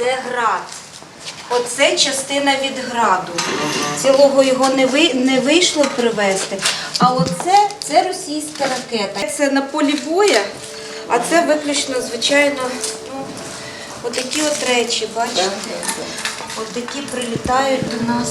Це град. Оце частина від граду. Цілого його не, ви, не вийшло привезти. А оце це російська ракета. Це на полі боя, а це виключно, звичайно, ну, отакі от речі, бачите? От такі прилітають до нас.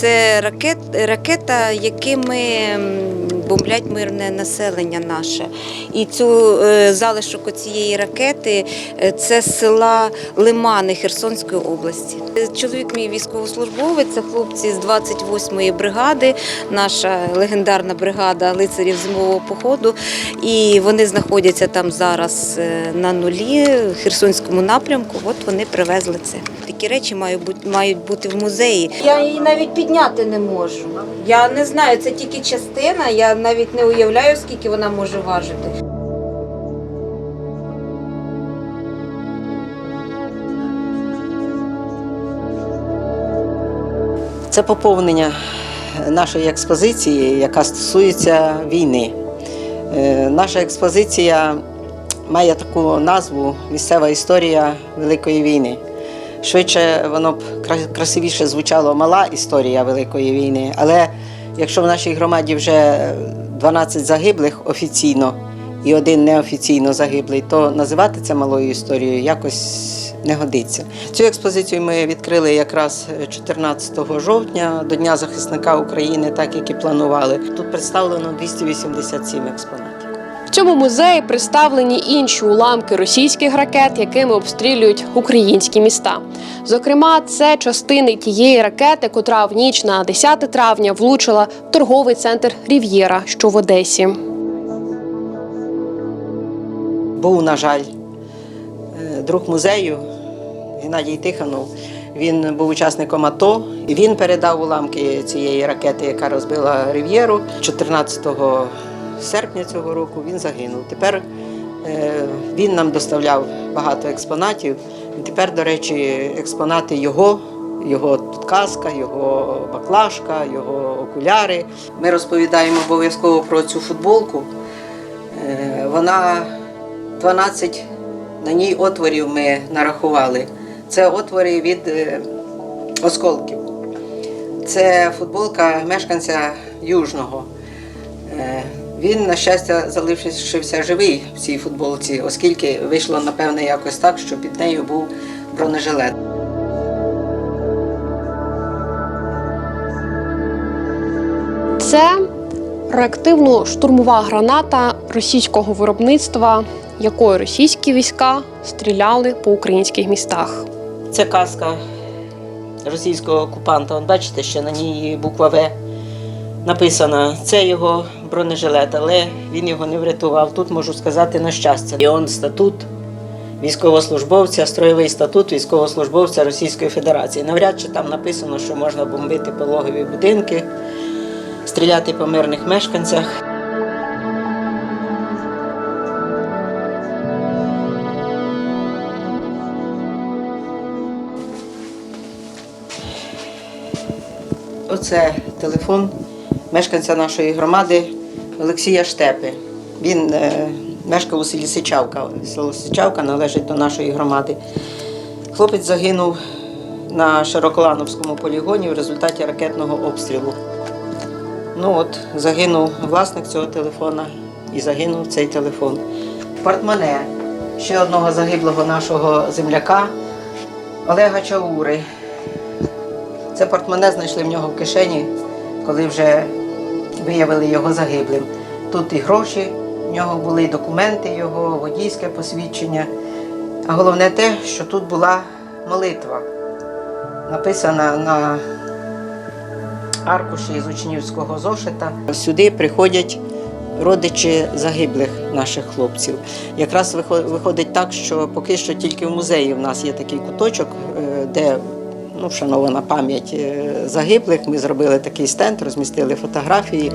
Це ракет, ракета, якими бомблять мирне населення наше. І цю е, залишок цієї ракети е, це села Лимани Херсонської області. Чоловік мій військовослужбовець, це хлопці з 28-ї бригади, наша легендарна бригада лицарів зимового походу. І вони знаходяться там зараз е, на нулі в Херсонському напрямку. От вони привезли це. Такі речі мають бути мають бути в музеї. Я її навіть підняти не можу. Я не знаю, це тільки частина. Я навіть не уявляю, скільки вона може важити. Це поповнення нашої експозиції, яка стосується війни. Е, Наша експозиція має таку назву Місцева історія Великої війни. Швидше воно б красивіше звучало мала історія Великої війни, але якщо в нашій громаді вже 12 загиблих офіційно і один неофіційно загиблий, то називати це малою історією якось не годиться. Цю експозицію ми відкрили якраз 14 жовтня до Дня захисника України, так як і планували. Тут представлено 287 експонатів. В цьому музеї представлені інші уламки російських ракет, якими обстрілюють українські міста. Зокрема, це частини тієї ракети, котра в ніч на 10 травня влучила в торговий центр Рів'єра, що в Одесі. Був, на жаль, е, друг музею Геннадій Тихонов. Він був учасником АТО, і він передав уламки цієї ракети, яка розбила Рів'єру 14 серпня цього року. Він загинув. Тепер е, він нам доставляв багато експонатів. Тепер, до речі, експонати його. Його тут каска, його баклажка, його окуляри. Ми розповідаємо обов'язково про цю футболку. Е, Вона 12 на ній отворів ми нарахували. Це отвори від е, осколків. Це футболка мешканця Южного. Він, на щастя, залишився живий в цій футболці, оскільки вийшло, напевне, якось так, що під нею був бронежилет. Це реактивно-штурмова граната російського виробництва, якою російські війська стріляли по українських містах. Це каска російського окупанта. Бачите, ще на ній буква В написана. Це його бронежилет, але він його не врятував. Тут можу сказати на щастя. І он статут військовослужбовця, строєвий статут військовослужбовця Російської Федерації. Навряд чи там написано, що можна бомбити пологові будинки, стріляти по мирних мешканцях. Оце телефон мешканця нашої громади Олексія Штепи. Він е, мешкав у селі Сичавка. Село Сичавка належить до нашої громади. Хлопець загинув на Широколановському полігоні в результаті ракетного обстрілу. Ну от, загинув власник цього телефона і загинув цей телефон. Портмоне ще одного загиблого нашого земляка Олега Чаури. Це портмоне знайшли в нього в кишені, коли вже виявили його загиблим. Тут і гроші в нього були, документи його, водійське посвідчення. А головне те, що тут була молитва, написана на аркуші із учнівського зошита. Сюди приходять родичі загиблих наших хлопців. Якраз виходить так, що поки що тільки в музеї в нас є такий куточок, е, де ну, вшанована пам'ять е, загиблих. Ми зробили такий стенд, розмістили фотографії.